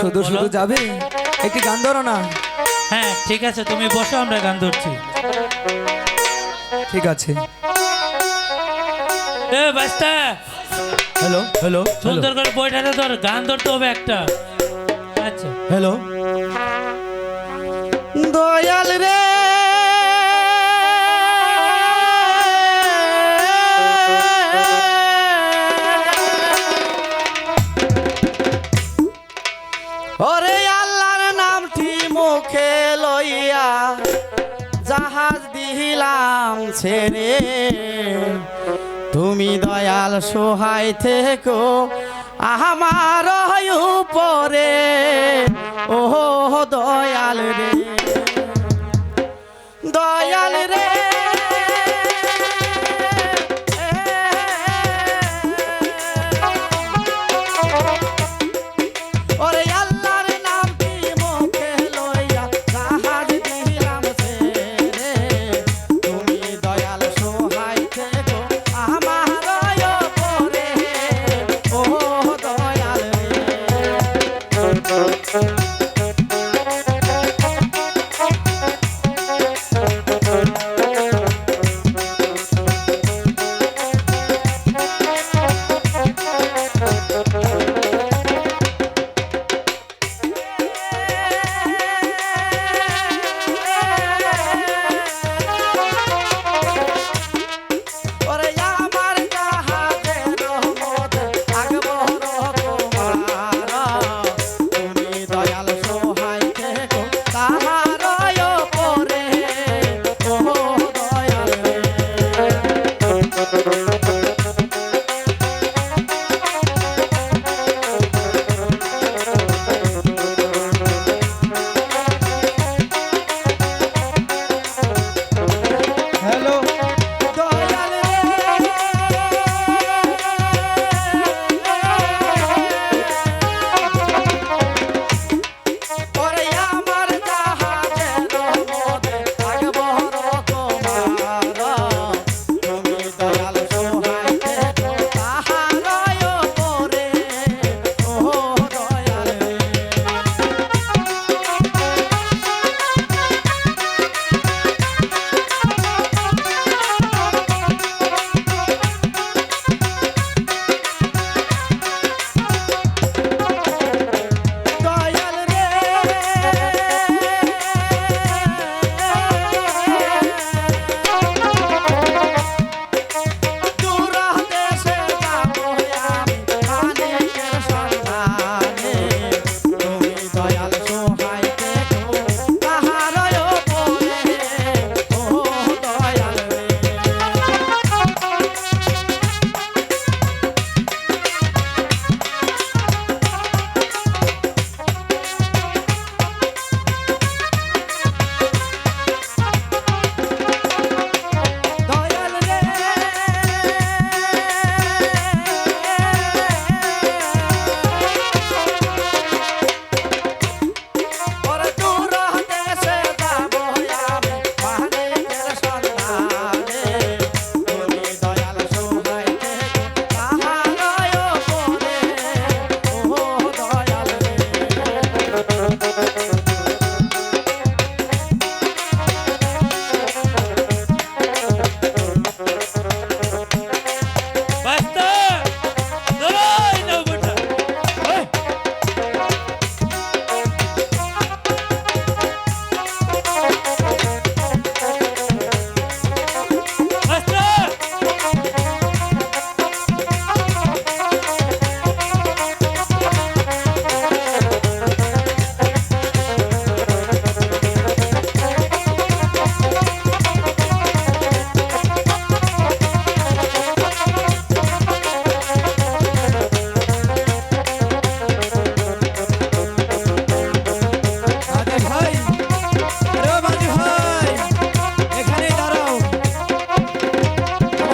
শুধু শুধু যাবে? একটি গান ধরো না। হ্যাঁ ঠিক আছে তুমি বসো আমরা গান ধরছি। ঠিক আছে। এ বাস্তা হ্যালো হ্যালো সুন্দর করে বইটাতে ধর গান ধরতে হবে একটা। আচ্ছা। হ্যালো মুখে লইয়া জাহাজ দিলাম ছেড়ে। তুমি দয়াল সোহাই থেকো আমার উপরে। ও দয়াল রে।